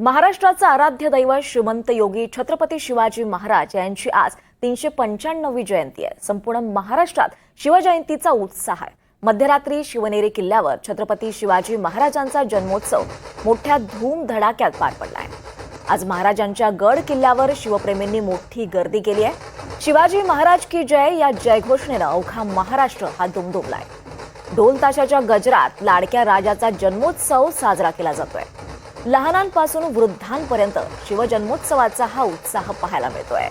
महाराष्ट्राचं आराध्य दैवत श्रीमंत योगी छत्रपती शिवाजी महाराज यांची आज तीनशे पंच्याण्णवी जयंती आहे. संपूर्ण महाराष्ट्रात शिवजयंतीचा उत्साह आहे. मध्यरात्री शिवनेरी किल्ल्यावर छत्रपती शिवाजी महाराजांचा जन्मोत्सव मोठ्या धूमधडाक्यात पार पडला आहे. आज महाराजांच्या गड किल्ल्यावर शिवप्रेमींनी मोठी गर्दी केली आहे. शिवाजी महाराज की जय या जयघोषणेनं अवघा महाराष्ट्र हा दुमदुमलाय ढोल ताशाच्या गजरात लाडक्या राजाचा जन्मोत्सव साजरा केला जातोय. लहानांपासून वृद्धांपर्यंत शिवजन्मोत्सवाचा हा उत्साह पाहायला मिळतोय.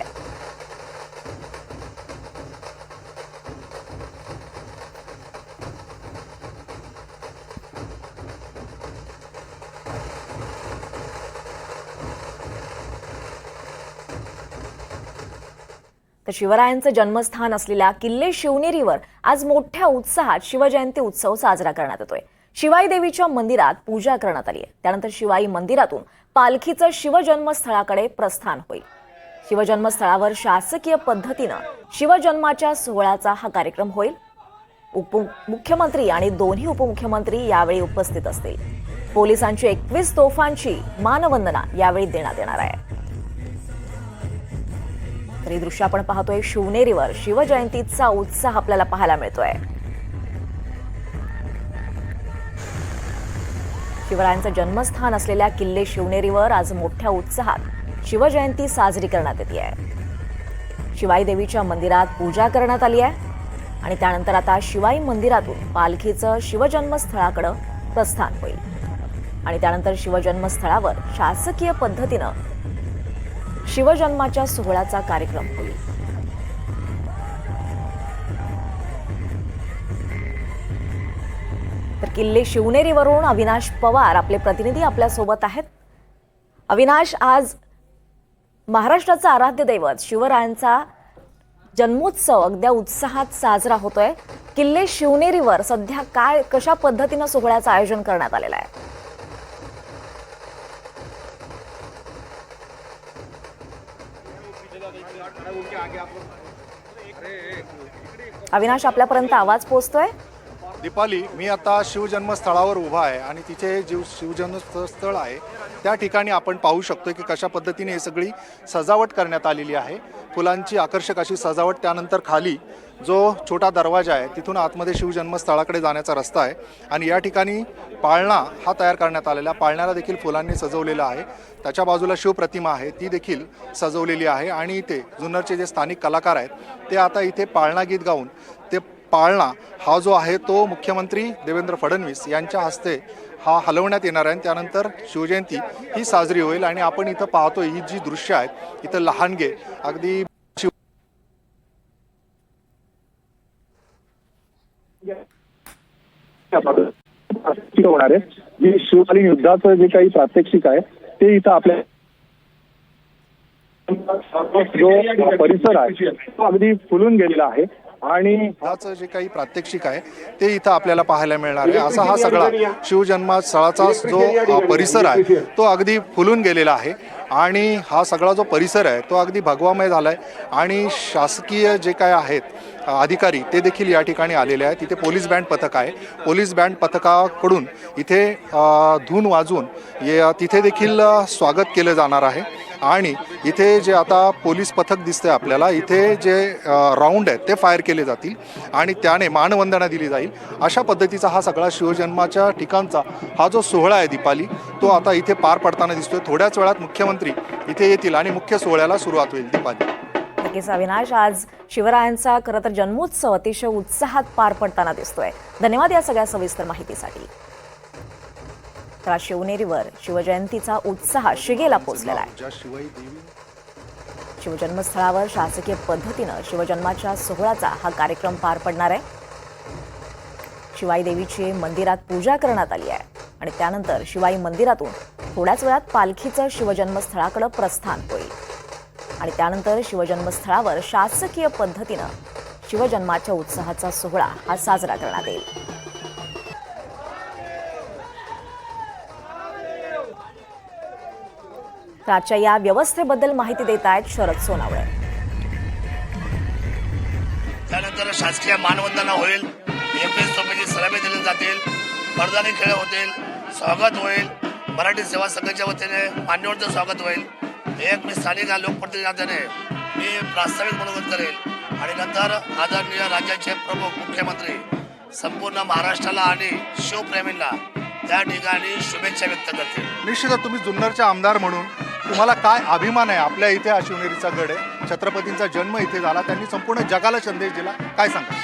तर शिवरायांचं जन्मस्थान असलेल्या किल्ले शिवनेरीवर आज मोठ्या उत्साहात शिवजयंती उत्सव साजरा करण्यात येतोय. शिवाई देवीच्या मंदिरात पूजा करण्यात आली आहे. त्यानंतर शिवाई मंदिरातून पालखीचं शिवजन्मस्थळाकडे प्रस्थान होईल. शिवजन्मस्थळावर शासकीय पद्धतीनं शिवजन्माच्या सोहळ्याचा हा कार्यक्रम होईल. उप मुख्यमंत्री आणि दोन्ही उपमुख्यमंत्री यावेळी उपस्थित असतील. पोलिसांची एकवीस तोफांची मानवंदना यावेळी देण्यात येणार आहे. तर ही दृश्य आपण पाहतोय. शिवनेरीवर शिवजयंतीचा उत्साह आपल्याला पाहायला मिळतोय. शिवरायांचं जन्मस्थान असलेल्या किल्ले शिवनेरीवर आज मोठ्या उत्साहात शिवजयंती साजरी करण्यात येते आहे. शिवाई देवीच्या मंदिरात पूजा करण्यात आली आहे. आणि त्यानंतर आता शिवाई मंदिरातून पालखीचं शिवजन्मस्थळाकडं प्रस्थान होईल. आणि त्यानंतर शिवजन्मस्थळावर शासकीय पद्धतीनं शिवजन्माच्या सोहळ्याचा कार्यक्रम होईल. किल्ले शिवनेरीवरून अविनाश पवार आपले प्रतिनिधी आपल्यासोबत आहेत. अविनाश आज महाराष्ट्राचं आराध्य दैवत शिवरायांचा जन्मोत्सव अगद्या उत्साहात साजरा होतोय. किल्ले शिवनेरीवर सध्या काय कशा पद्धतीनं सोहळ्याचं आयोजन करण्यात आलेलं आहे? अविनाश आपल्यापर्यंत आवाज पोहोचतोय? दीपाली मी आता शिवजन्मस्थळावर उभा आहे आणि तिथे जीव शिवजन्म स्थळ आहे त्या ठिकाणी आपण पाहू शकतो की कशा पद्धतीने ही सगळी सजावट करण्यात आलेली आहे. फुलांची आकर्षक अशी सजावट त्यानंतर खाली जो छोटा दरवाजा आहे तिथून आतमध्ये शिवजन्मस्थळाकडे जाण्याचा रस्ता आहे आणि या ठिकाणी पाळणा हा तयार करण्यात आलेला पाळण्याला देखील फुलांनी सजवलेला आहे. त्याच्या बाजूला शिवप्रतिमा आहे ती देखील सजवलेली आहे आणि इथे जुन्नरचे जे स्थानिक कलाकार आहेत ते आता इथे पाळणा गीत गाऊन ते पाळणा हा जो आहे तो मुख्यमंत्री देवेंद्र फडणवीस यांच्या हस्ते हा हलवण्यात येणार आहे. आणि त्यानंतर शिवजयंती ही साजरी होईल. आणि आपण इथं पाहतो ही जी दृश्य आहेत इथं लहानगे अगदी होणार आहे. जे शिवकालीन युद्धाचं जे काही प्रात्यक्षिक आहे ते इथं आपल्या जो परिसर आहे तो अगदी फुलून गेलेला आहे. आणि युद्धाचं जे काही प्रात्यक्षिक आहे ते इथं आपल्याला पाहायला मिळणार आहे. असा हा सगळा शिवजन्मस्थळाचा जो परिसर आहे तो अगदी फुलून गेलेला आहे. आणि हा सगळा जो परिसर आहे तो अगदी भगवामय झाला आहे आणि शासकीय जे काय आहेत अधिकारी ते देखील या ठिकाणी आलेले आहेत. तिथे पोलीस बँड पथक आहे. पोलीस बँड पथकाकडून इथे धून वाजवून ये तिथे देखील स्वागत केलं जाणार आहे. आणि इथे जे आता पोलीस पथक दिसतंय आपल्याला इथे जे राऊंड आहेत ते फायर केले जातील आणि त्याने मानवंदना दिली जाईल. अशा पद्धतीचा हा सगळा शिवजन्माच्या ठिकाणचा हा जो सोहळा आहे दीपाली तो आता इथे पार पडताना दिसतोय. थोड्याच वेळात मुख्यमंत्री इथे येतील आणि मुख्य सोहळ्याला सुरुवात होईल दीपाली. नक्कीच अविनाश आज शिवरायांचा खरं तर जन्मोत्सव अतिशय उत्साहात पार पडताना दिसतोय. धन्यवाद या सगळ्या सविस्तर माहितीसाठी. आज शिवनेरीवर शिवजयंतीचा उत्साह शिगेला पोचलेला आहे. शिवजन्मस्थळावर शासकीय पद्धतीनं शिवजन्माच्या सोहळ्याचा हा कार्यक्रम पार पडणार आहे. शिवाई देवीची मंदिरात पूजा करण्यात आली आहे आणि त्यानंतर शिवाई मंदिरातून थोड्याच वेळात पालखीचं शिवजन्मस्थळाकडे प्रस्थान होईल. आणि त्यानंतर शिवजन्मस्थळावर शासकीय पद्धतीनं शिवजन्माच्या उत्साहाचा सोहळा हा साजरा करण्यात येईल. तर आजच्या या व्यवस्थेबद्दल माहिती देत आहेत शरद सोनावळे. त्यानंतर शासकीय मानवंदना होईल एम सलामी दिले जातील मर्दानी खेळ होतील स्वागत होईल मराठी सेवा संघाच्या वतीने मान्यवरचं स्वागत होईल. एक मी स्थानिक लोकप्रतिनिधी मी प्रास्ताविक मनोगत करेल. आणि नंतर आदरणीय राज्याचे प्रमुख मुख्यमंत्री संपूर्ण महाराष्ट्राला आणि शिवप्रेमींना त्या ठिकाणी शुभेच्छा व्यक्त करतील. निश्चितच तुम्ही जुन्नरचे आमदार म्हणून तुम्हाला काय अभिमान आहे? आपल्या इथे हा शिवनेरीचा गड आहे. छत्रपतींचा जन्म इथे झाला. त्यांनी संपूर्ण जगाला संदेश दिला. काय सांगा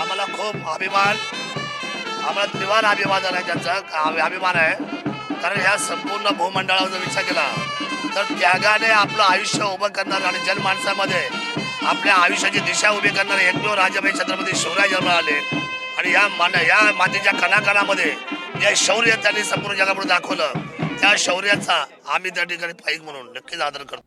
आम्हाला खूप अभिमान आम्हाला त्रिवार अभिमान आहे त्यांचा. अभिमान आहे. कारण ह्या संपूर्ण भूमंडळावर जर विचार केला तर त्यागाने आपलं आयुष्य उभं करणार आणि जनमानसामध्ये आपल्या आयुष्याची दिशा उभी करणारे एकमेव राजाबाई छत्रपती शिवराय जन्म आले. आणि या मान या मातीच्या कणाकणामध्ये जे शौर्य त्यांनी संपूर्ण जगापुढे दाखवलं त्या शौर्याचा आम्ही त्या ठिकाणी पाईक म्हणून नक्कीच आदर करतो.